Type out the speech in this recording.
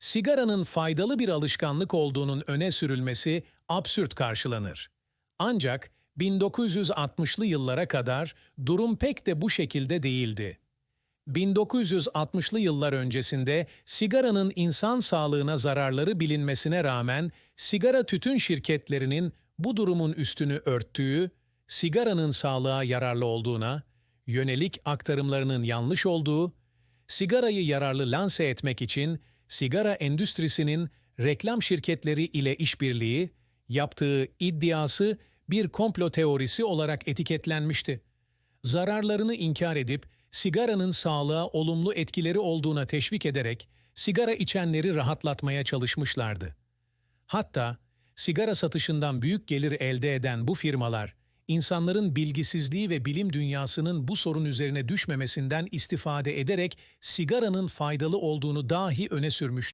sigaranın faydalı bir alışkanlık olduğunun öne sürülmesi absürt karşılanır. Ancak 1960'lı yıllara kadar durum pek de bu şekilde değildi. 1960'lı yıllar öncesinde sigaranın insan sağlığına zararları bilinmesine rağmen sigara tütün şirketlerinin bu durumun üstünü örttüğü, sigaranın sağlığa yararlı olduğuna, yönelik aktarımlarının yanlış olduğu, sigarayı yararlı lanse etmek için sigara endüstrisinin reklam şirketleri ile işbirliği yaptığı iddiası bir komplo teorisi olarak etiketlenmişti zararlarını inkar edip sigaranın sağlığa olumlu etkileri olduğuna teşvik ederek sigara içenleri rahatlatmaya çalışmışlardı. Hatta sigara satışından büyük gelir elde eden bu firmalar, insanların bilgisizliği ve bilim dünyasının bu sorun üzerine düşmemesinden istifade ederek sigaranın faydalı olduğunu dahi öne sürmüş.